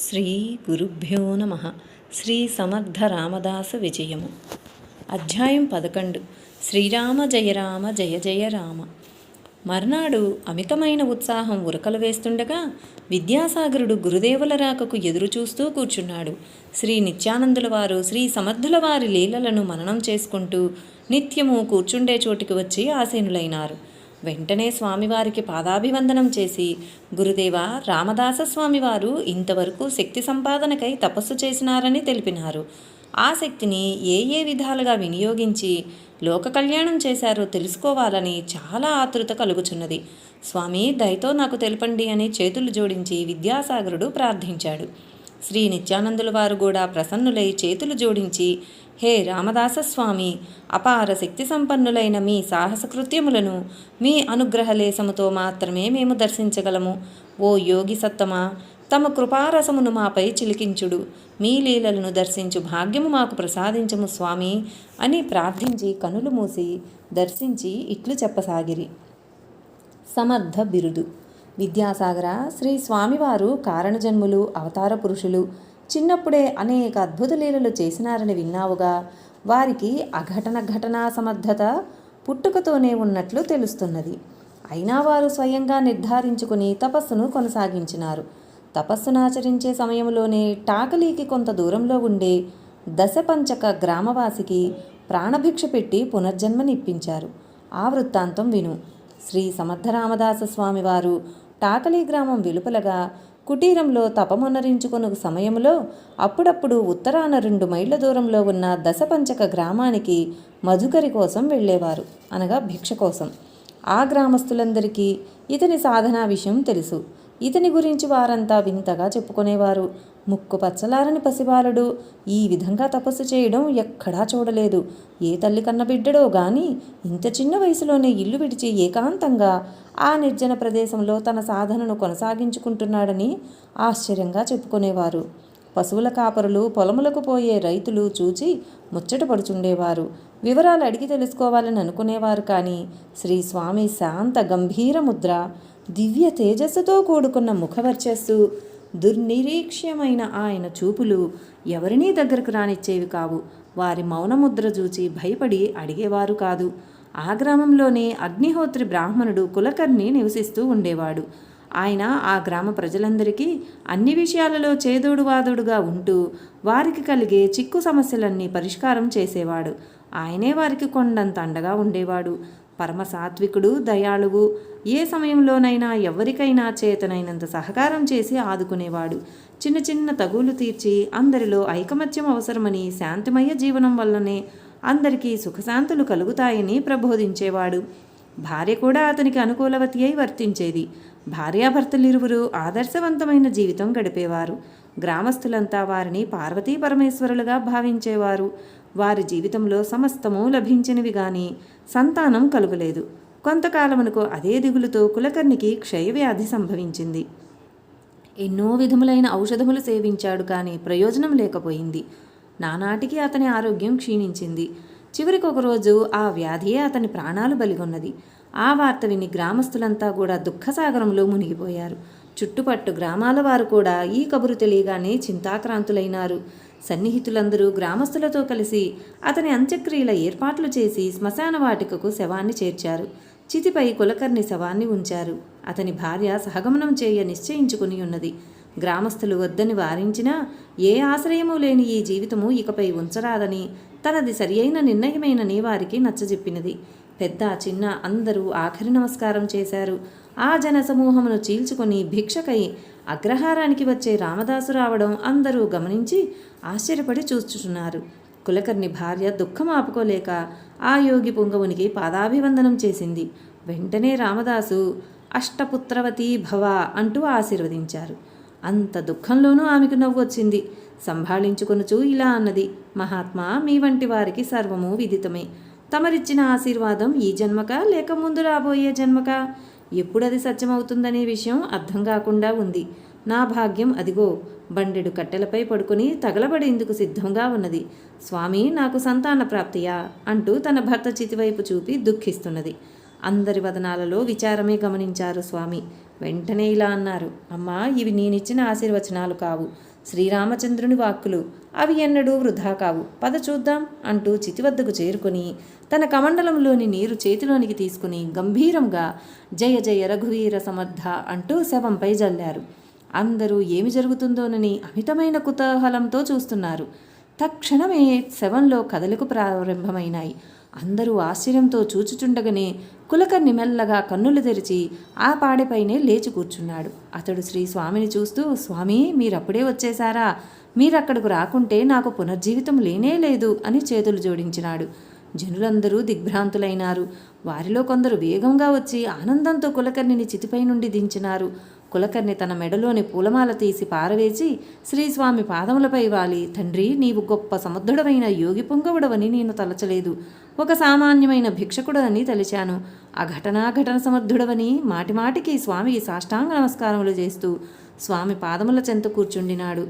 శ్రీ గురుభ్యో నమ. శ్రీ సమర్థ రామదాస విజయము. అధ్యాయం పదకొండు. శ్రీరామ జయ రామ జయ జయ రామ. మర్నాడు అమితమైన ఉత్సాహం ఉరకలు వేస్తుండగా విద్యాసాగరుడు గురుదేవుల రాకకు ఎదురు చూస్తూ కూర్చున్నాడు. శ్రీ నిత్యానందుల వారు శ్రీ సమర్థుల వారి లీలలను మననం చేసుకుంటూ నిత్యము కూర్చుండే చోటికి వచ్చి ఆసీనులైనారు. వెంటనే స్వామివారికి పాదాభివందనం చేసి గురుదేవ రామదాస స్వామివారు ఇంతవరకు శక్తి సంపాదనకై తపస్సు చేసినారని తెలిపినారు. ఆ శక్తిని ఏ ఏ విధాలుగా వినియోగించి లోక కళ్యాణం చేశారో తెలుసుకోవాలని చాలా ఆతృత కలుగుచున్నది. స్వామి దయతో నాకు తెలపండి అని చేతులు జోడించి విద్యాసాగరుడు ప్రార్థించాడు. శ్రీ నిత్యానందుల వారు కూడా ప్రసన్నులై చేతులు జోడించి హే రామదాస స్వామి అపార శక్తి సంపన్నులైన మీ సాహస కృత్యములను మీ అనుగ్రహలేశముతో మాత్రమే మేము దర్శించగలము. ఓ యోగి సత్తమా తమ కృపారసమును మాపై చిలికించుడు. మీ లీలలను దర్శించు భాగ్యము మాకు ప్రసాదించము స్వామి అని ప్రార్థించి కనులు మూసి దర్శించి ఇట్లు చెప్పసాగిరి. సమర్థ బిరుదు. విద్యాసాగర శ్రీ స్వామివారు కారణజన్ములు అవతార పురుషులు చిన్నప్పుడే అనేక అద్భుత లీలలు చేసినారని విన్నావుగా. వారికి అఘటన ఘటనా సమర్థత పుట్టుకతోనే ఉన్నట్లు తెలుస్తున్నది. అయినా వారు స్వయంగా నిర్ధారించుకుని తపస్సును కొనసాగించినారు. తపస్సును ఆచరించే సమయంలోనే టాకలీకి కొంత దూరంలో ఉండే దశపంచక గ్రామవాసికి ప్రాణభిక్ష పెట్టి పునర్జన్మనిప్పించారు. ఆ వృత్తాంతం విను. శ్రీ సమర్థరామదాస స్వామివారు టాకలి గ్రామం వెలుపలగా కుటీరంలో తపమొనరించుకొను సమయంలో అప్పుడప్పుడు ఉత్తరాన రెండు మైళ్ళ దూరంలో ఉన్న దశపంచక గ్రామానికి మధుకరి కోసం వెళ్ళేవారు. అనగా భిక్ష కోసం. ఆ గ్రామస్తులందరికీ ఇతని సాధనా విషయం తెలుసు. ఇతని గురించి వారంతా వింతగా చెప్పుకునేవారు. ముక్కు పచ్చలారని పసిబాలుడు ఈ విధంగా తపస్సు చేయడం ఎక్కడా చూడలేదు. ఏ తల్లి కన్న బిడ్డడో గాని ఇంత చిన్న వయసులోనే ఇల్లు విడిచి ఏకాంతంగా ఆ నిర్జన ప్రదేశంలో తన సాధనను కొనసాగించుకుంటున్నాడని ఆశ్చర్యంగా చెప్పుకునేవారు. పశువుల కాపరులు పొలములకు పోయే రైతులు చూచి ముచ్చటపడుచుండేవారు వివరాలు అడిగి తెలుసుకోవాలని అనుకునేవారు కానీ శ్రీ స్వామి శాంత గంభీర ముద్ర దివ్య తేజస్సుతో కూడుకున్న ముఖవర్చస్సు దుర్నిరీక్ష్యమైన ఆయన చూపులు ఎవరినీ దగ్గరకు రానిచ్చేవి కావు. వారి మౌనముద్ర చూచి భయపడి అడిగేవారు కాదు. ఆ గ్రామంలోనే అగ్నిహోత్రి బ్రాహ్మణుడు కులకర్ణి నివసిస్తూ ఉండేవాడు. ఆయన ఆ గ్రామ ప్రజలందరికీ అన్ని విషయాలలో చేదోడు వాదోడుగా ఉంటూ వారికి కలిగే చిక్కు సమస్యలన్నీ పరిష్కారం చేసేవాడు. ఆయనే వారికి కొండంత అండగా ఉండేవాడు. పరమ సాత్వికుడు దయాళువు ఏ సమయంలోనైనా ఎవరికైనా చేతనైనంత సహకారం చేసి ఆదుకునేవాడు. చిన్న చిన్న తగులు తీర్చి అందరిలో ఐకమత్యం అవసరమని శాంతిమయ జీవనం వల్లనే అందరికీ సుఖశాంతులు కలుగుతాయని ప్రబోధించేవాడు. భార్య కూడా అతనికి అనుకూలవతి అయి వర్తించేది. భార్యాభర్తలిరువురు ఆదర్శవంతమైన జీవితం గడిపేవారు. గ్రామస్తులంతా వారిని పార్వతీ పరమేశ్వరులుగా భావించేవారు. వారి జీవితంలో సమస్తము లభించినవి గాని సంతానం కలుగలేదు. కొంతకాలమునకు అదే దిగులుతో కులకర్ణికి క్షయవ్యాధి సంభవించింది. ఎన్నో విధములైన ఔషధములు సేవించాడు కానీ ప్రయోజనం లేకపోయింది. నానాటికి అతని ఆరోగ్యం క్షీణించింది. చివరికి ఒకరోజు ఆ వ్యాధియే అతని ప్రాణాలు బలిగొన్నది. ఆ వార్త విని గ్రామస్తులంతా కూడా దుఃఖసాగరంలో మునిగిపోయారు. చుట్టుపట్టు గ్రామాల వారు కూడా ఈ కబురు తెలియగానే చింతాక్రాంతులైనారు. సన్నిహితులందరూ గ్రామస్తులతో కలిసి అతని అంత్యక్రియల ఏర్పాట్లు చేసి శ్మశాన వాటికకు శవాన్ని చేర్చారు. చితిపై కులకర్ణి శవాన్ని ఉంచారు. అతని భార్య సహగమనం చేయ నిశ్చయించుకుని ఉన్నది. గ్రామస్తులు వద్దని వారించినా ఏ ఆశ్రయము లేని ఈ జీవితము ఇకపై ఉంచరాదని తనది సరియైన నిర్ణయమైనని వారికి నచ్చజెప్పినది. పెద్ద చిన్న అందరూ ఆఖరి నమస్కారం చేశారు. ఆ జన సమూహమును చీల్చుకొని భిక్షకై అగ్రహారానికి వచ్చే రామదాసు రావడం అందరూ గమనించి ఆశ్చర్యపడి చూస్తున్నారు కులకర్ణి భార్య దుఃఖం ఆపుకోలేక ఆ యోగి పుంగవునికి పాదాభివందనం చేసింది. వెంటనే రామదాసు అష్టపుత్రవతీ భవ అంటూ ఆశీర్వదించారు. అంత దుఃఖంలోనూ ఆమెకు నవ్వు వచ్చింది. సంభాళించుకొనుచు ఇలా అన్నది. మహాత్మా మీ వంటి వారికి సర్వము విదితమే. తమరిచ్చిన ఆశీర్వాదం ఈ జన్మక? లేక ముందు రాబోయే జన్మక? ఎప్పుడది సత్యమవుతుందనే విషయం అర్థం కాకుండా ఉంది. నా భాగ్యం అదిగో బండెడు కట్టెలపై పడుకుని తగలబడేందుకు సిద్ధంగా ఉన్నది. స్వామి నాకు సంతాన ప్రాప్తియా? అంటూ తన భర్త చితివైపు చూపి దుఃఖిస్తున్నది. అందరి వదనాలలో విచారమే గమనించారు స్వామి. వెంటనే ఇలా అన్నారు. అమ్మా ఇవి నేనిచ్చిన ఆశీర్వచనాలు కావు. శ్రీరామచంద్రుని వాక్కులు. అవి ఎన్నడూ వృధా కావు. పద చూద్దాం అంటూ చితి వద్దకు చేరుకుని తన కమండలంలోని నీరు చేతిలోనికి తీసుకుని గంభీరంగా జయ జయ రఘువీర సమర్థ అంటూ శవంపై జల్లారు. అందరూ ఏమి జరుగుతుందోనని అమితమైన కుతూహలంతో చూస్తున్నారు. తక్షణమే శవంలో కదలకు ప్రారంభమైనాయి. అందరూ ఆశ్చర్యంతో చూచుచుండగానే కులకర్ణి మెల్లగా కన్నులు తెరిచి ఆ పాడెపైనే లేచి కూర్చున్నాడు. అతడు శ్రీ స్వామిని చూస్తూ స్వామి మీరప్పుడే వచ్చేశారా? మీరక్కడకు రాకుంటే నాకు పునర్జీవితం లేనే లేదు అని చేతులు జోడించినాడు. జనులందరూ దిగ్భ్రాంతులైనారు. వారిలో కొందరు వేగంగా వచ్చి ఆనందంతో కులకర్ణిని చితిపై నుండి దించినారు. కులకర్ణి తన మెడలోని పూలమాల తీసి పారవేసి శ్రీస్వామి పాదములపై వాలి తండ్రి నీవు గొప్ప సముద్రుడవైన యోగి పొంగవుడవని నేను తలచలేదు. ఒక సామాన్యమైన భిక్షకుడని తలిచాను. ఆ సమర్థుడవని మాటిమాటికి స్వామికి సాష్టాంగ నమస్కారములు చేస్తూ స్వామి పాదముల చెంత కూర్చుండినాడు.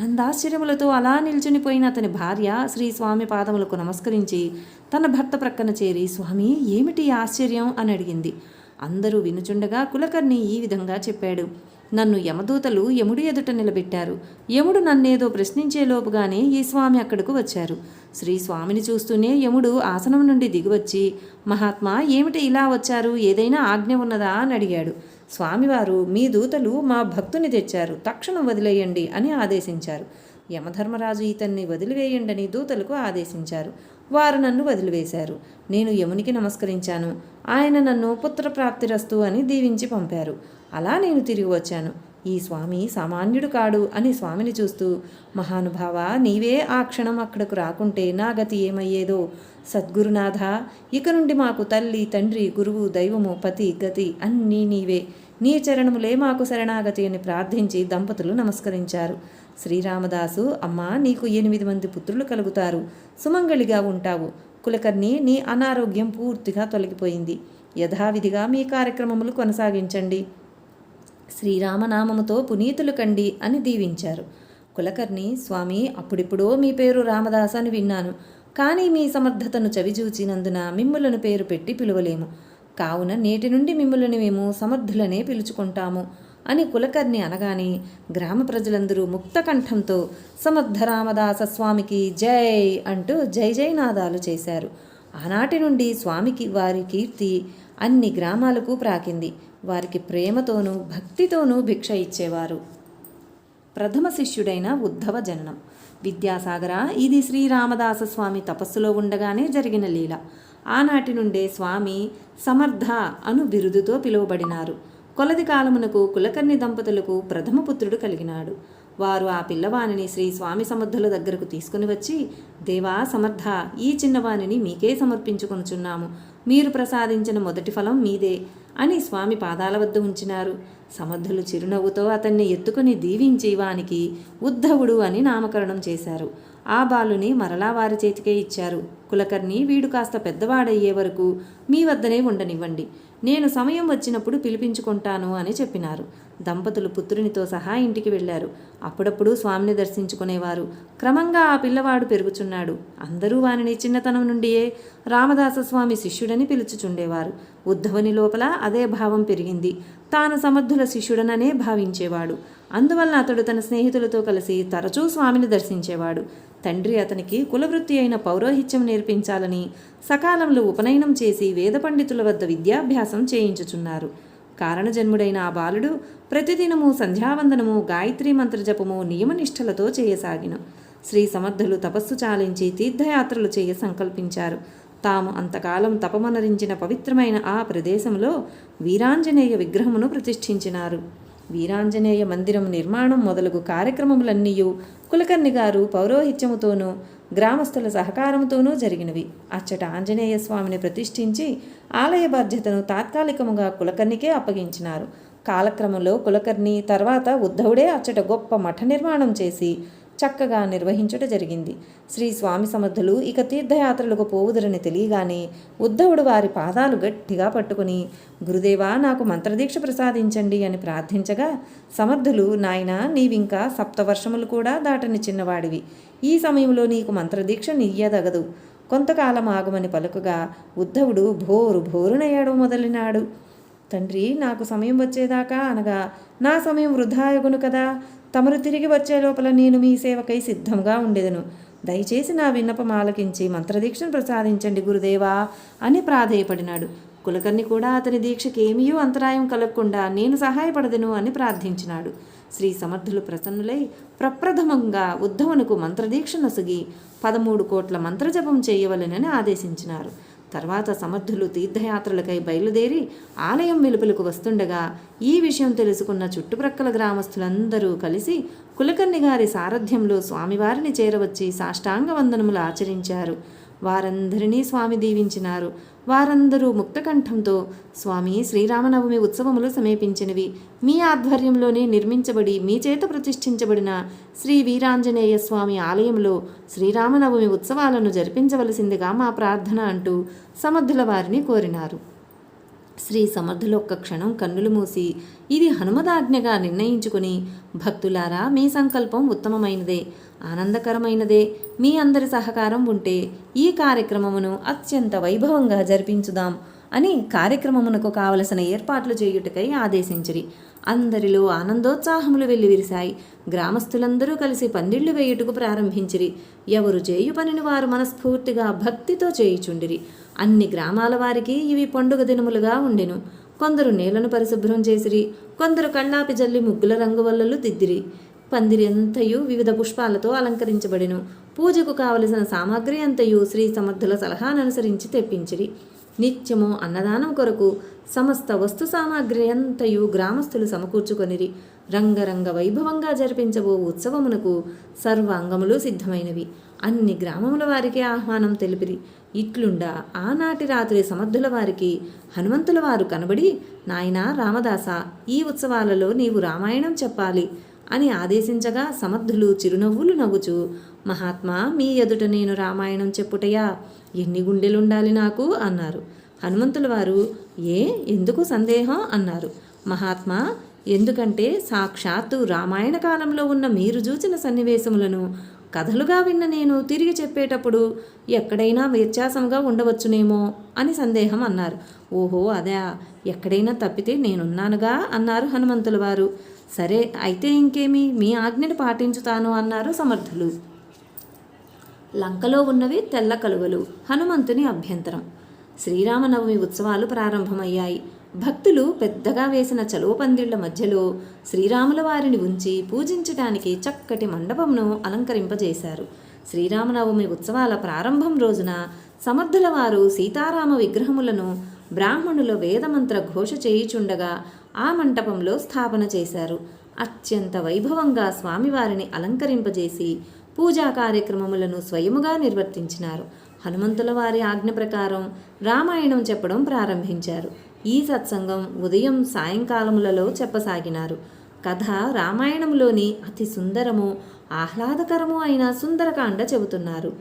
ఆనందాశ్చర్యములతో అలా నిల్చునిపోయిన అతని భార్య శ్రీ స్వామి పాదములకు నమస్కరించి తన భర్త ప్రక్కన చేరి స్వామి ఏమిటి ఆశ్చర్యం? అని అడిగింది. అందరూ వినుచుండగా కులకర్ణి ఈ విధంగా చెప్పాడు. నన్ను యమదూతలు యముడి ఎదుట నిలబెట్టారు. యముడు నన్నేదో ప్రశ్నించేలోపుగానే ఈ స్వామి అక్కడకు వచ్చారు. శ్రీ స్వామిని చూస్తూనే యముడు ఆసనం నుండి దిగివచ్చి మహాత్మా ఏమిటి ఇలా వచ్చారు? ఏదైనా ఆజ్ఞ ఉన్నదా? అని అడిగాడు. స్వామివారు మీ దూతలు మా భక్తుని తెచ్చారు. తక్షణం వదిలేయండి అని ఆదేశించారు. యమధర్మరాజు ఇతన్ని వదిలివేయండని దూతలకు ఆదేశించారు. వారు నన్ను వదిలివేశారు. నేను యమునికి నమస్కరించాను. ఆయన నన్ను పుత్రప్రాప్తిరస్తు అని దీవించి పంపారు. అలా నేను తిరిగి వచ్చాను. ఈ స్వామి సామాన్యుడు కాడు అని స్వామిని చూస్తూ మహానుభావ నీవే ఆ క్షణం అక్కడకు రాకుంటే నా గతి ఏమయ్యేదో? సద్గురునాథ ఇక నుండి మాకు తల్లి తండ్రి గురువు దైవము పతి గతి అన్నీ నీవే. నీ చరణములే మాకు శరణాగతి అని ప్రార్థించి దంపతులు నమస్కరించారు. శ్రీరామదాసు అమ్మా నీకు ఎనిమిది మంది పుత్రులు కలుగుతారు. సుమంగళిగా ఉంటావు. కులకర్ణి నీ అనారోగ్యం పూర్తిగా తొలగిపోయింది. యథావిధిగా మీ కార్యక్రమములు కొనసాగించండి. శ్రీరామనామముతో పునీతులు కండి అని దీవించారు. కులకర్ణి స్వామి అప్పుడిప్పుడో మీ పేరు రామదాస్ అని విన్నాను. కానీ మీ సమర్థతను చవిచూచినందున మిమ్ములను పేరు పెట్టి పిలువలేము. కావున నేటి నుండి మిమ్ములను మేము సమర్థులనే పిలుచుకుంటాము. అని కులకర్ణి అనగానే గ్రామ ప్రజలందరూ ముక్త కంఠంతో సమర్థ రామదాస స్వామికి జై అంటూ జై జయనాదాలు చేశారు. ఆనాటి నుండి స్వామికి వారి కీర్తి అన్ని గ్రామాలకు ప్రాకింది. వారికి ప్రేమతోనూ భక్తితోనూ భిక్ష ఇచ్చేవారు. ప్రథమ శిష్యుడైన ఉద్ధవ జననం. విద్యాసాగర ఇది శ్రీరామదాస స్వామి తపస్సులో ఉండగానే జరిగిన లీల. ఆనాటి నుండే స్వామి సమర్థ అను బిరుదుతో పిలువబడినారు. కొలది కాలమునకు కులకర్ణి దంపతులకు ప్రథమ పుత్రుడు కలిగినాడు. వారు ఆ పిల్లవానిని శ్రీ స్వామి సమర్థుల దగ్గరకు తీసుకుని వచ్చి దేవా సమర్థ ఈ చిన్నవానిని మీకే సమర్పించుకొనుచున్నాము. మీరు ప్రసాదించిన మొదటి ఫలం మీదే అని స్వామి పాదాల వద్ద ఉంచినారు. సమర్థులు చిరునవ్వుతో అతన్ని ఎత్తుకుని దీవించి వానికి ఉద్ధవుడు అని నామకరణం చేశారు. ఆ బాలుని మరలా వారి చేతికే ఇచ్చారు. కులకర్ణి వీడు కాస్త పెద్దవాడయ్యే వరకు మీ వద్దనే ఉండనివ్వండి. నేను సమయం వచ్చినప్పుడు పిలిపించుకుంటాను అని చెప్పినారు. దంపతులు పుత్రునితో సహా ఇంటికి వెళ్ళారు. అప్పుడప్పుడు స్వామిని దర్శించుకునేవారు. క్రమంగా ఆ పిల్లవాడు పెరుగుచున్నాడు. అందరూ వానిని చిన్నతనం నుండియే రామదాస స్వామి శిష్యుడని పిలుచుచుండేవారు. ఉద్ధవుని లోపల అదే భావం పెరిగింది. తాను సమర్థుల శిష్యుడననే భావించేవాడు. అందువల్ల అతడు తన స్నేహితులతో కలిసి తరచూ స్వామిని దర్శించేవాడు. తండ్రి అతనికి కులవృత్తి అయిన పౌరోహిత్యం నేర్పించాలని సకాలంలో ఉపనయనం చేసి వేద పండితుల వద్ద విద్యాభ్యాసం చేయించుచున్నారు. కారణజన్ముడైన ఆ బాలుడు ప్రతిదినము సంధ్యావందనము గాయత్రీ మంత్రజపము నియమనిష్టలతో చేయసాగిన. శ్రీ సమర్థులు తపస్సు చాలించి తీర్థయాత్రలు చేయ సంకల్పించారు. తాము అంతకాలం తపమనరించిన పవిత్రమైన ఆ ప్రదేశంలో వీరాంజనేయ విగ్రహమును ప్రతిష్ఠించినారు. వీరాంజనేయ మందిరం నిర్మాణం మొదలగు కార్యక్రమములన్నీ కులకర్ణి గారు పౌరోహిత్యముతోనూ గ్రామస్తుల సహకారంతోనూ జరిగినవి. అచ్చట ఆంజనేయ స్వామిని ప్రతిష్ఠించి ఆలయ బాధ్యతను తాత్కాలికముగా కులకర్ణికే అప్పగించినారు. కాలక్రమంలో కులకర్ణి తర్వాత ఉద్ధవుడే అచ్చట గొప్ప మఠ నిర్మాణం చేసి చక్కగా నిర్వహించుట జరిగింది. శ్రీ స్వామి సమర్థులు ఇక తీర్థయాత్రలకు పోవుదరని తెలియగానే ఉద్ధవుడు వారి పాదాలు గట్టిగా పట్టుకుని గురుదేవా నాకు మంత్రదీక్ష ప్రసాదించండి అని ప్రార్థించగా సమర్థులు నాయన నీవింకా సప్తవర్షములు కూడా దాటని చిన్నవాడివి. ఈ సమయంలో నీకు మంత్రదీక్ష నియ్యదగదు కొంతకాలం ఆగమని పలుకగా ఉద్ధవుడు భోరు భోరునయ్యాడు మొదలినాడు. తండ్రి నాకు సమయం వచ్చేదాకా అనగా నా సమయం వృధా వృధాయగును కదా. తమరు తిరిగి వచ్చే లోపల నేను మీ సేవకై సిద్ధంగా ఉండేదను. దయచేసి నా విన్నపం ఆలకించి మంత్రదీక్షను ప్రసాదించండి గురుదేవా అని ప్రాధేయపడినాడు. కులకర్ణి కూడా అతని దీక్షకి ఏమీయూ అంతరాయం కలగకుండా నేను సహాయపడదను అని ప్రార్థించినాడు. శ్రీ సమర్థులు ప్రసన్నులై ప్రప్రథమంగా ఉద్ధవనుకు మంత్రదీక్ష నొసగి పదమూడు కోట్ల మంత్రజపం చేయవలెనని ఆదేశించినారు. తర్వాత సమర్థులు తీర్థయాత్రలకై బయలుదేరి ఆలయం వెలుపలకు వస్తుండగా ఈ విషయం తెలుసుకున్న చుట్టుప్రక్కల గ్రామస్తులందరూ కలిసి కులకర్ణి గారి సారథ్యంలో స్వామివారిని చేరవచ్చి సాష్టాంగ వందనములు ఆచరించారు. వారందరినీ స్వామి దీవించినారు. వారందరూ ముక్తకంఠంతో స్వామి శ్రీరామనవమి ఉత్సవములు సమీపించినవి. మీ ఆధ్వర్యంలోనే నిర్మించబడి మీ చేత ప్రతిష్ఠించబడిన శ్రీ వీరాంజనేయ స్వామి ఆలయంలో శ్రీరామనవమి ఉత్సవాలను జరిపించవలసిందిగా మా ప్రార్థన అంటూ సమర్థుల వారిని కోరినారు. శ్రీ సమర్థులు ఒక్క క్షణం కన్నులు మూసి ఇది హనుమదాజ్ఞగా నిర్ణయించుకుని భక్తులారా మీ సంకల్పం ఉత్తమమైనదే ఆనందకరమైనదే మీ అందరి సహకారం ఉంటే ఈ కార్యక్రమమును అత్యంత వైభవంగా జరిపించుదాం అని కార్యక్రమమునకు కావలసిన ఏర్పాట్లు చేయుటకై ఆదేశించిరి. అందరిలో ఆనందోత్సాహములు వెల్లివిరిశాయి. గ్రామస్తులందరూ కలిసి పందిళ్ళు వేయుటకు ప్రారంభించిరి. ఎవరు చేయు పనిని వారు మనస్ఫూర్తిగా భక్తితో చేయుచుండిరి. అన్ని గ్రామాల వారికి ఇవి పండుగ దినములుగా ఉండెను. కొందరు నేలను పరిశుభ్రం చేసిరి. కొందరు కళ్ళాపి జల్లి ముగ్గుల రంగు వల్లలు దిద్దిరి పందిరి అంతయు వివిధ పుష్పాలతో అలంకరించబడెను. పూజకు కావలసిన సామాగ్రి అంతయు శ్రీ సమర్థుల సలహాననుసరించి తెప్పించిరి. నిత్యము అన్నదానం కొరకు సమస్త వస్తు సామాగ్రి అంతయు గ్రామస్తులు సమకూర్చుకొనిరి. రంగరంగ వైభవంగా జరిపించబో ఉత్సవమునకు సర్వాంగములు సిద్ధమైనవి. అన్ని గ్రామముల వారికి ఆహ్వానం తెలిపిరి. ఇట్లుండా ఆనాటి రాత్రి సమర్థుల వారికి హనుమంతుల వారు కనబడి నాయనా రామదాస ఈ ఉత్సవాలలో నీవు రామాయణం చెప్పాలి. అని ఆదేశించగా సమర్థులు చిరునవ్వులు నవ్వుచు మహాత్మా మీ ఎదుట నేను రామాయణం చెప్పుటయా? ఎన్ని గుండెలుండాలి నాకు? అన్నారు. హనుమంతుల వారు ఏ ఎందుకు సందేహం? అన్నారు. మహాత్మా ఎందుకంటే సాక్షాత్తు రామాయణ కాలంలో ఉన్న మీరు చూచిన సన్నివేశములను కథలుగా విన్న నేను తిరిగి చెప్పేటప్పుడు ఎక్కడైనా వ్యత్యాసంగా ఉండవచ్చునేమో అని సందేహం అన్నారు. ఓహో అదే ఎక్కడైనా తప్పితే నేనున్నానుగా? అన్నారు హనుమంతుల వారు. సరే అయితే ఇంకేమి? మీ ఆజ్ఞను పాటించుతాను అన్నారు సమర్థులు. లంకలో ఉన్నవి తెల్ల కలువలు హనుమంతుని అభ్యంతరం. శ్రీరామనవమి ఉత్సవాలు ప్రారంభమయ్యాయి. భక్తులు పెద్దగా వేసిన చలువ పందిళ్ళ మధ్యలో శ్రీరాముల వారిని ఉంచి పూజించడానికి చక్కటి మండపంను అలంకరింపజేశారు. శ్రీరామనవమి ఉత్సవాల ప్రారంభం రోజున సమర్థుల వారు సీతారామ విగ్రహములను బ్రాహ్మణుల వేదమంత్ర ఘోష చేయుచుండగా ఆ మంటపంలో స్థాపన చేశారు. అత్యంత వైభవంగా స్వామివారిని అలంకరింపజేసి పూజా కార్యక్రమములను స్వయముగా నిర్వర్తించినారు. హనుమంతుల వారి ఆజ్ఞ ప్రకారం రామాయణం చెప్పడం ప్రారంభించారు. ఈ సత్సంగం ఉదయం సాయంకాలములలో చెప్పసాగినారు. కథ రామాయణంలోని అతి సుందరము ఆహ్లాదకరము అయిన సుందరకాండ చెబుతున్నారు.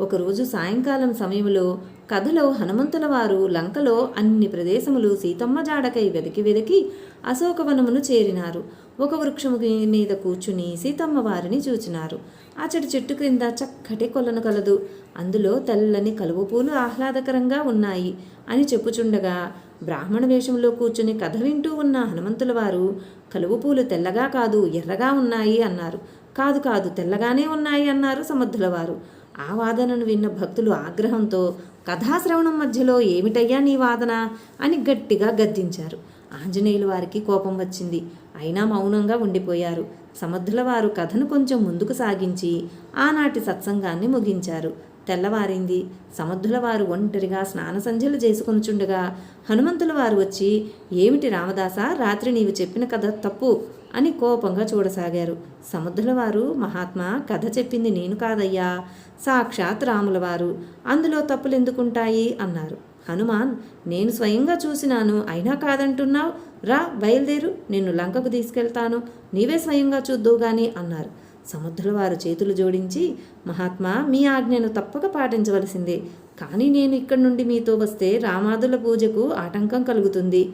ఒకరోజు సాయంకాలం సమయంలో కథలో హనుమంతుల వారు లంకలో అన్ని ప్రదేశములు సీతమ్మ జాడకై వెతికి వెతికి అశోకవనమును చేరినారు. ఒక వృక్షము మీద కూర్చుని సీతమ్మ వారిని చూచినారు. అచటి చెట్టు క్రింద చక్కటి కొలను కలదు. అందులో తెల్లని కలువ పూలు ఆహ్లాదకరంగా ఉన్నాయి అని చెప్పుచుండగా బ్రాహ్మణ వేషంలో కూర్చుని కథ వింటూ ఉన్న హనుమంతుల వారు కలువ పూలు తెల్లగా కాదు ఎర్రగా ఉన్నాయి అన్నారు. కాదు కాదు తెల్లగానే ఉన్నాయి అన్నారు సమర్థుల వారు. ఆ వాదనను విన్న భక్తులు ఆగ్రహంతో కథాశ్రవణం మధ్యలో ఏమిటయ్యా నీ వాదన? అని గట్టిగా గద్దించారు. ఆంజనేయుల వారికి కోపం వచ్చింది. అయినా మౌనంగా ఉండిపోయారు. సమర్థుల వారు కథను కొంచెం ముందుకు సాగించి ఆనాటి సత్సంగాన్ని ముగించారు. తెల్లవారింది. సమర్థుల వారు ఒంటరిగా స్నాన సంధ్యలు చేసుకొనుచుండగా హనుమంతుల వారు వచ్చి ఏమిటి రామదాస రాత్రి నీవు చెప్పిన కథ తప్పు? అని కోపంగా చూడసాగారు. సముద్రుల వారు మహాత్మా కథ చెప్పింది నేను కాదయ్యా సాక్షాత్ రాముల వారు. అందులో తప్పులు ఎందుకుంటాయి? అన్నారు. హనుమాన్ నేను స్వయంగా చూసినాను అయినా కాదంటున్నావు? రా బయలుదేరు నిన్ను లంకకు తీసుకెళ్తాను. నీవే స్వయంగా చూద్దువు గాని అన్నారు. సముద్రుల వారు చేతులు జోడించి మహాత్మా మీ ఆజ్ఞను తప్పక పాటించవలసిందే. కానీ నేను ఇక్కడి నుండి మీతో వస్తే రామాదుల పూజకు ఆటంకం కలుగుతుంది.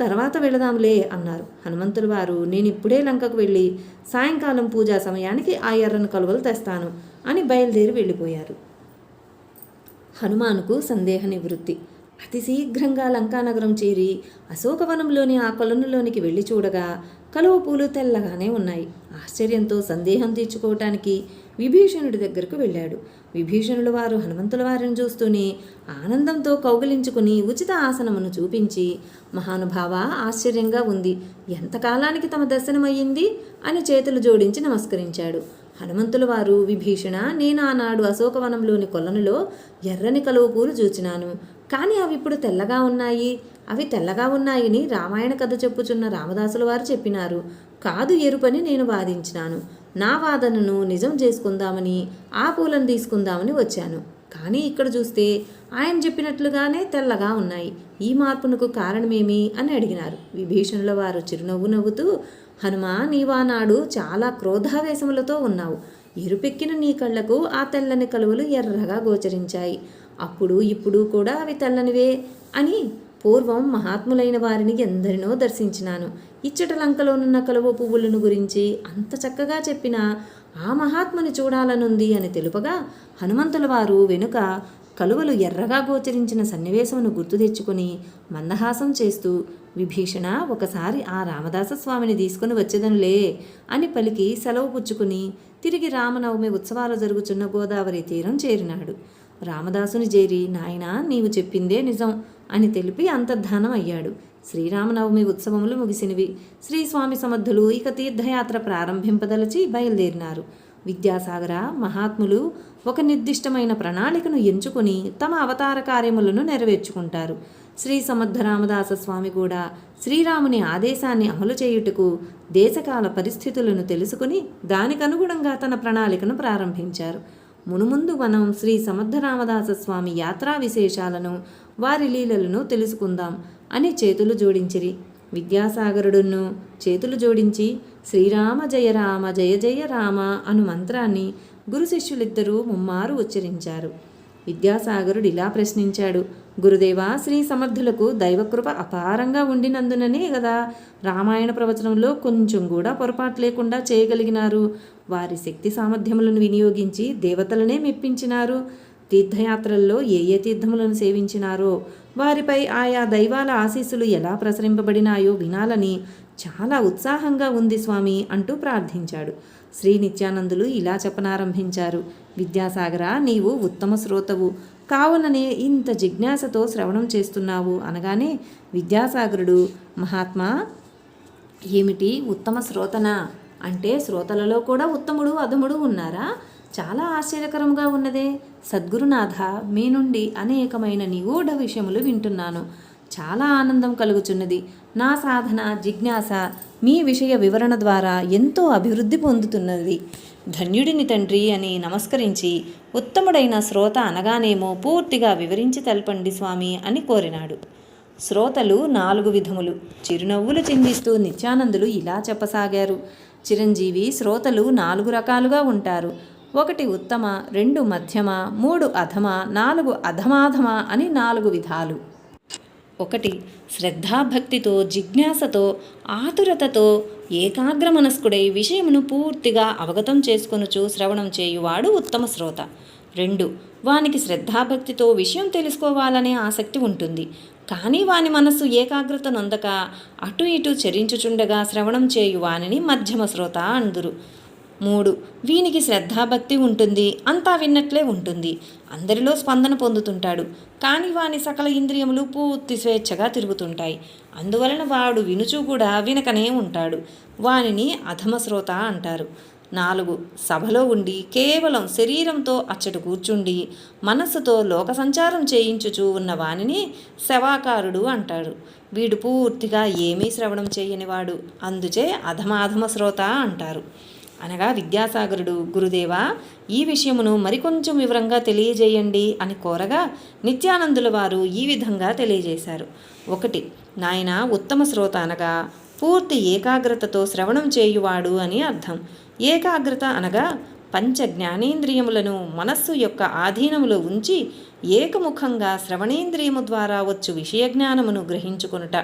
తర్వాత వెళదాంలే అన్నారు. హనుమంతుల వారు నేను ఇప్పుడే లంకకు వెళ్ళి సాయంకాలం పూజా సమయానికి ఆ ఎర్రని కలువలు తెస్తాను అని బయలుదేరి వెళ్ళిపోయారు. హనుమానుకు సందేహ నివృత్తి అతి శీఘ్రంగా లంకానగరం చేరి అశోకవనంలోని ఆ కొలనులోనికి వెళ్ళి చూడగా కలువ పూలు తెల్లగానే ఉన్నాయి. ఆశ్చర్యంతో సందేహం తీర్చుకోవటానికి విభీషణుడి దగ్గరకు వెళ్ళాడు. విభీషణుడు వారు హనుమంతుల వారిని చూస్తూనే ఆనందంతో కౌగిలించుకుని ఉచిత ఆసనమును చూపించి మహానుభావ ఆశ్చర్యంగా ఉంది. ఎంతకాలానికి తమ దర్శనమయ్యింది? అని చేతులు జోడించి నమస్కరించాడు. హనుమంతుల వారు విభీషణ నేను ఆనాడు అశోకవనంలోని కొలనులో ఎర్రని కలువ పూలు చూచినాను కానీ అవి ఇప్పుడు తెల్లగా ఉన్నాయి. అవి తెల్లగా ఉన్నాయని రామాయణ కథ చెప్పుచున్న రామదాసుల వారు చెప్పినారు. కాదు ఎరుపని నేను వాదించినాను. నా వాదనను నిజం చేసుకుందామని ఆ పూలను తీసుకుందామని వచ్చాను. కానీ ఇక్కడ చూస్తే ఆయన చెప్పినట్లుగానే తెల్లగా ఉన్నాయి. ఈ మార్పునకు కారణమేమి అని అడిగినారు. విభీషణుల వారు చిరునవ్వు నవ్వుతూ హనుమా నీవానాడు చాలా క్రోధావేశములతో ఉన్నావు. ఎరుపెక్కిన నీ కళ్ళకు ఆ తెల్లని కలువలు ఎర్రగా గోచరించాయి. అప్పుడు ఇప్పుడు కూడా అవి తెల్లనివే అని పూర్వం మహాత్ములైన వారిని ఎందరినో దర్శించినాను. ఇచ్చట లంకలోనున్న కలువ పువ్వులను గురించి అంత చక్కగా చెప్పిన ఆ మహాత్ముని చూడాలనుంది అని తెలుపగా హనుమంతుల వారు వెనుక కలువలు ఎర్రగా గోచరించిన సన్నివేశమును గుర్తు తెచ్చుకుని మందహాసం చేస్తూ విభీషణ ఒకసారి ఆ రామదాస స్వామిని తీసుకుని వచ్చేదనులే అని పలికి సెలవు పుచ్చుకుని తిరిగి రామనవమి ఉత్సవాలు జరుగుచున్న గోదావరి తీరం చేరినాడు. రామదాసుని చేరి నాయనా నీవు చెప్పిందే నిజం అని తెలిపి అంతర్ధానం అయ్యాడు. శ్రీరామనవమి ఉత్సవములు ముగిసినవి. శ్రీ స్వామి సమర్థులు ఇక తీర్థయాత్ర ప్రారంభింపదలచి బయలుదేరినారు. విద్యాసాగర మహాత్ములు ఒక నిర్దిష్టమైన ప్రణాళికను ఎంచుకుని తమ అవతార కార్యములను నెరవేర్చుకుంటారు. శ్రీ సమర్థ రామదాస స్వామి కూడా శ్రీరాముని ఆదేశాన్ని అమలు చేయుటకు దేశకాల పరిస్థితులను తెలుసుకుని దానికనుగుణంగా తన ప్రణాళికను ప్రారంభించారు. మునుముందు మనం శ్రీ సమర్థ రామదాస స్వామి యాత్రా విశేషాలను వారి లీలలను తెలుసుకుందాం అని చేతులు జోడించిరి. విద్యాసాగరుడును చేతులు జోడించి శ్రీరామ జయ రామ జయ జయ రామ అను మంత్రాన్ని గురు శిష్యులిద్దరూ ముమ్మారు ఉచ్చరించారు. విద్యాసాగరుడు ఇలా ప్రశ్నించాడు గురుదేవా శ్రీ సమర్థులకు దైవకృప అపారంగా ఉండినందుననే కదా రామాయణ ప్రవచనంలో కొంచెం కూడా పొరపాటు లేకుండా చేయగలిగినారు. వారి శక్తి సామర్థ్యములను వినియోగించి దేవతలనే మెప్పించినారు. తీర్థయాత్రల్లో ఏ ఏ తీర్థములను సేవించినారో వారిపై ఆయా దైవాల ఆశీస్సులు ఎలా ప్రసరింపబడినాయో వినాలని చాలా ఉత్సాహంగా ఉంది స్వామి అంటూ ప్రార్థించాడు. శ్రీ నిత్యానందులు ఇలా చెప్పనారంభించారు. విద్యాసాగర నీవు ఉత్తమ శ్రోతవు. కావుననే ఇంత జిజ్ఞాసతో శ్రవణం చేస్తున్నావు అనగానే విద్యాసాగరుడు మహాత్మా ఏమిటి ఉత్తమ శ్రోతనా? అంటే శ్రోతలలో కూడా ఉత్తముడు అధముడు ఉన్నారా? చాలా ఆశ్చర్యకరంగా ఉన్నదే. సద్గురునాథ మీ నుండి అనేకమైన నిగూఢ విషయములు వింటున్నాను. చాలా ఆనందం కలుగుచున్నది. నా సాధన జిజ్ఞాస మీ విషయ వివరణ ద్వారా ఎంతో అభివృద్ధి పొందుతున్నది. ధన్యుడిని తండ్రి అని నమస్కరించి ఉత్తముడైన శ్రోత అనగానేమో పూర్తిగా వివరించి తెలపండి స్వామి అని కోరినాడు. శ్రోతలు నాలుగు విధములు. చిరునవ్వులు చిందిస్తూ నిత్యానందులు ఇలా చెప్పసాగారు. చిరంజీవి శ్రోతలు నాలుగు రకాలుగా ఉంటారు. ఒకటి ఉత్తమ రెండు మధ్యమ మూడు అధమ నాలుగు అధమాధమ అని నాలుగు విధాలు. ఒకటి శ్రద్ధాభక్తితో జిజ్ఞాసతో ఆతురతతో ఏకాగ్ర మనస్కుడై విషయమును పూర్తిగా అవగతం చేసుకొనుచు శ్రవణం చేయువాడు ఉత్తమ శ్రోత. రెండు వానికి శ్రద్ధాభక్తితో విషయం తెలుసుకోవాలనే ఆసక్తి ఉంటుంది. కానీ వాని మనస్సు ఏకాగ్రత నొందక అటు ఇటు చరించుచుండగా శ్రవణం చేయు వానిని మధ్యమ శ్రోత అందురు. మూడు వీనికి శ్రద్ధాభక్తి ఉంటుంది అంతా విన్నట్లే ఉంటుంది. అందరిలో స్పందన పొందుతుంటాడు. కానీ వాని సకల ఇంద్రియములు పూర్తి స్వేచ్ఛగా తిరుగుతుంటాయి. అందువలన వాడు వినుచూ కూడా వినకనే ఉంటాడు. వానిని అధమశ్రోత అంటారు. నాలుగు సభలో ఉండి కేవలం శరీరంతో అచ్చట కూర్చుండి మనస్సుతో లోక సంచారం చేయించుచూ ఉన్న వానిని శవాకారుడు అంటాడు వీడు పూర్తిగా ఏమీ శ్రవణం చేయనివాడు. అందుచే అధమాధమ శ్రోత అంటారు. అనగా విద్యాసాగరుడు గురుదేవా ఈ విషయమును మరికొంచెం వివరంగా తెలియజేయండి అని కోరగా నిత్యానందుల వారు ఈ విధంగా తెలియజేశారు. ఒకటి నాయన ఉత్తమ శ్రోత అనగా పూర్తి ఏకాగ్రతతో శ్రవణం చేయువాడు అని అర్థం. ఏకాగ్రత అనగా పంచ జ్ఞానేంద్రియములను మనస్సు యొక్క ఆధీనములో ఉంచి ఏకముఖంగా శ్రవణేంద్రియము ద్వారా వచ్చు విషయ జ్ఞానమును గ్రహించుకొనుట.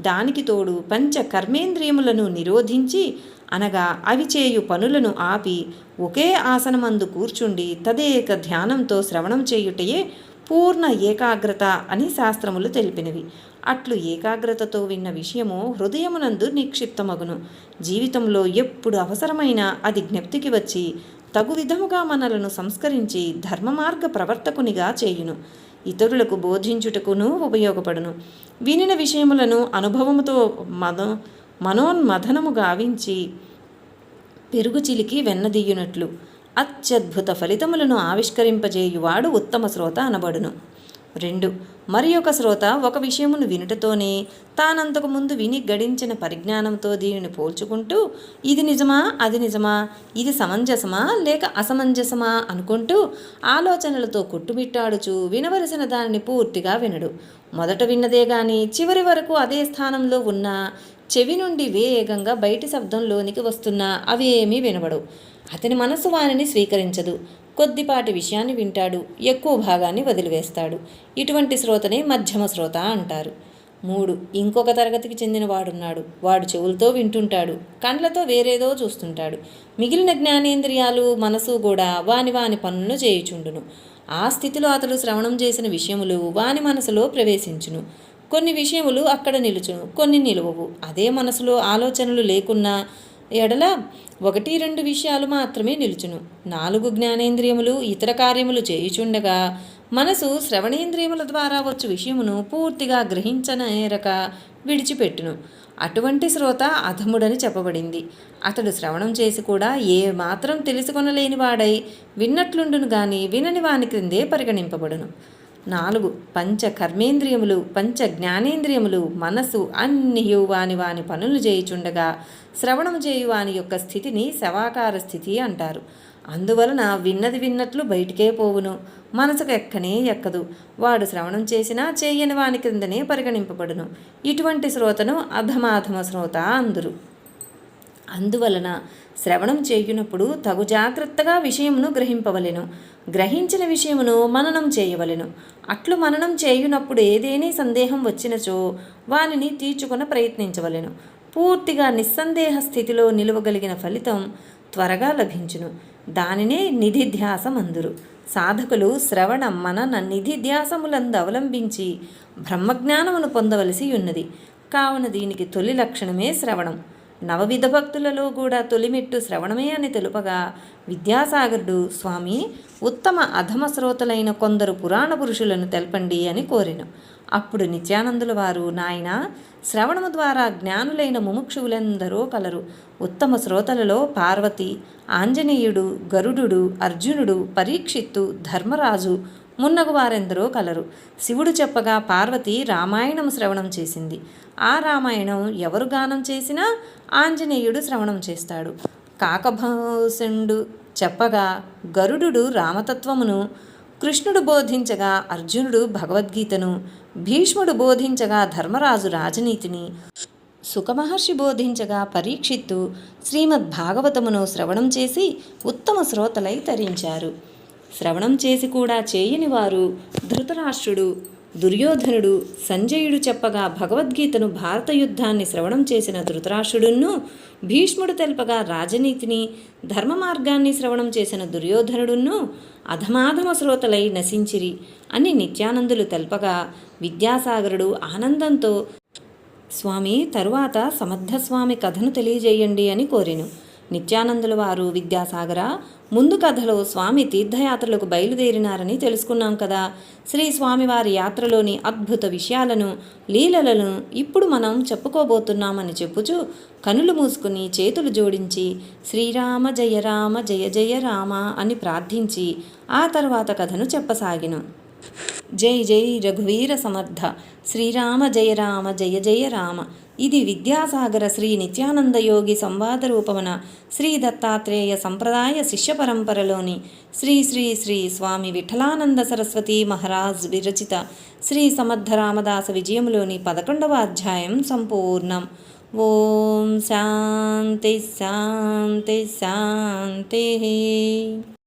దానికి తోడు పంచ కర్మేంద్రియములను నిరోధించి అనగా అవి చేయు పనులను ఆపి ఒకే ఆసనమందు కూర్చుండి తదేక ధ్యానంతో శ్రవణం చేయుటయే పూర్ణ ఏకాగ్రత అని శాస్త్రములు తెలిపినవి. అట్లు ఏకాగ్రతతో విన్న విషయము హృదయమునందు నిక్షిప్తమగును. జీవితంలో ఎప్పుడు అవసరమైన అది జ్ఞప్తికి వచ్చి తగు విధముగా మనలను సంస్కరించి ధర్మమార్గ ప్రవర్తకునిగా చేయును. ఇతరులకు బోధించుటకును ఉపయోగపడును. వినిన విషయములను అనుభవముతో మదం మనోన్మథనము గావించి పెరుగు చిలికి వెన్నదీయునట్లు అత్యద్భుత ఫలితములను ఆవిష్కరింపజేయువాడు ఉత్తమ శ్రోత అనబడును. రెండు. మరి ఒక శ్రోత ఒక విషయమును వినుటతోనే తానంతకు ముందు విని గడించిన పరిజ్ఞానంతో దీనిని పోల్చుకుంటూ ఇది నిజమా అది నిజమా ఇది సమంజసమా లేక అసమంజసమా అనుకుంటూ ఆలోచనలతో కొట్టుమిట్టాడుచు వినవలసిన దానిని పూర్తిగా వినడు. మొదట విన్నదే గాని చివరి వరకు అదే స్థానంలో ఉన్న చెవి నుండి వేగంగా బయటి శబ్దంలోనికి వస్తున్నా అవేమీ వినబడవు. అతని మనసు వానిని స్వీకరించదు. కొద్దిపాటి విషయాన్ని వింటాడు. ఎక్కువ భాగాన్ని వదిలివేస్తాడు. ఇటువంటి శ్రోతనే మధ్యమ శ్రోత అంటారు. మూడు ఇంకొక తరగతికి చెందిన వాడున్నాడు. వాడు చెవులతో వింటుంటాడు. కండ్లతో వేరేదో చూస్తుంటాడు. మిగిలిన జ్ఞానేంద్రియాలు మనసు కూడా వాని వాని పనులను చేయుచుండును. ఆ స్థితిలో అతడు శ్రవణం చేసిన విషయములు వాని మనసులో ప్రవేశించును. కొన్ని విషయములు అక్కడ నిలుచును కొన్ని నిలువవు. అదే మనసులో ఆలోచనలు లేకున్నా ఎడల ఒకటి రెండు విషయాలు మాత్రమే నిలుచును. నాలుగు జ్ఞానేంద్రియములు ఇతర కార్యములు చేయుచుండగా మనసు శ్రవణేంద్రియముల ద్వారా వచ్చు విషయమును పూర్తిగా గ్రహించనేరక విడిచిపెట్టును. అటువంటి శ్రోత అధముడని చెప్పబడింది. అతడు శ్రవణం చేసి కూడా ఏ మాత్రం తెలుసుకొనలేని వాడై విన్నట్లుండును గాని వినని వాని క్రిందే పరిగణింపబడును. నాలుగు పంచ కర్మేంద్రియములు పంచ జ్ఞానేంద్రియములు మనసు అన్ని వాని వాని పనులు చేయుచుండగా శ్రవణం చేయు వాని యొక్క స్థితిని శవాకార స్థితి అంటారు. అందువలన విన్నది విన్నట్లు బయటికే పోవును మనసుకు ఎక్కనే ఎక్కదు. వాడు శ్రవణం చేసినా చేయని వాని క్రిందనే పరిగణింపబడును. ఇటువంటి శ్రోతను అధమాధమ శ్రోత అందురు. అందువలన శ్రవణం చేయునప్పుడు తగు జాగ్రత్తగా విషయమును గ్రహింపవలెను. గ్రహించిన విషయమును మననం చేయవలెను. అట్లు మననం చేయునప్పుడు ఏదేనీ సందేహం వచ్చినచో వానిని తీర్చుకున ప్రయత్నించవలెను. పూర్తిగా నిస్సందేహ స్థితిలో నిలవగలిగిన ఫలితం త్వరగా లభించును. దానినే నిధిధ్యాసం అందురు సాధకులు శ్రవణ మనన నిధిధ్యాసములందు అవలంబించి బ్రహ్మజ్ఞానమును పొందవలసి ఉన్నది. కావున దీనికి తొలి లక్షణమే శ్రవణం. నవవిధ భక్తులలో కూడా తొలిమెట్టు శ్రవణమే అని తెలుపగా విద్యాసాగరుడు స్వామి ఉత్తమ అధమ శ్రోతలైన కొందరు పురాణ పురుషులను తెలపండి అని కోరెను. అప్పుడు నిత్యానందుల వారు నాయన శ్రవణము ద్వారా జ్ఞానులైన ముముక్షువులెందరో కలరు. ఉత్తమ శ్రోతలలో పార్వతి ఆంజనేయుడు గరుడు అర్జునుడు పరీక్షిత్తు ధర్మరాజు మున్నగు వారెందరో కలరు. శివుడు చెప్పగా పార్వతి రామాయణం శ్రవణం చేసింది. ఆ రామాయణం ఎవరు గానం చేసినా ఆంజనేయుడు శ్రవణం చేస్తాడు. కాకభూషణుడు చెప్పగా గరుడు రామతత్వమును కృష్ణుడు బోధించగా అర్జునుడు భగవద్గీతను భీష్ముడు బోధించగా ధర్మరాజు రాజనీతిని సుఖమహర్షి బోధించగా పరీక్షిత్తు శ్రీమద్ భాగవతమును శ్రవణం చేసి ఉత్తమ శ్రోతలై తరించారు. శ్రవణం చేసి కూడా చేయని వారు ధృతరాష్ట్రుడు దుర్యోధనుడు సంజయుడు చెప్పగా భగవద్గీతను భారత యుద్ధాన్ని శ్రవణం చేసిన ధృతరాష్ట్రుడును భీష్ముడు తెల్పగా రాజనీతిని ధర్మ మార్గాన్ని శ్రవణం చేసిన దుర్యోధనుడును అధమాధమ శ్రోతలై నశించిరి అని నిత్యానందులు తెల్పగా విద్యాసాగరుడు ఆనందంతో స్వామి తరువాత సమర్థస్వామి కథను తెలియజేయండి అని కోరెను. నిత్యానందుల వారు విద్యాసాగర ముందు కథలో స్వామి తీర్థయాత్రలకు బయలుదేరినారని తెలుసుకున్నాం కదా. శ్రీ స్వామివారి యాత్రలోని అద్భుత విషయాలను లీలలను ఇప్పుడు మనం చెప్పుకోబోతున్నామని చెప్పుచు కనులు మూసుకుని చేతులు జోడించి శ్రీరామ జయ రామ జయ జయ రామ అని ప్రార్థించి ఆ తర్వాత కథను చెప్పసాగిను. జై జై రఘువీర సమర్థ. శ్రీరామ జయ రామ జయ జయ రామ. ఇది విద్యాసాగర శ్రీ నిత్యానందయోగి సంవాద రూపమున శ్రీ దత్తాత్రేయ సంప్రదాయ శిష్య పరంపరలోని శ్రీ శ్రీ శ్రీ స్వామి విఠలానంద సరస్వతి మహారాజ్ విరచిత శ్రీ సమర్థ రామదాస విజయములోని పదకొండవ అధ్యాయం సంపూర్ణం. ఓం శాంతి శాంతి శాంతి.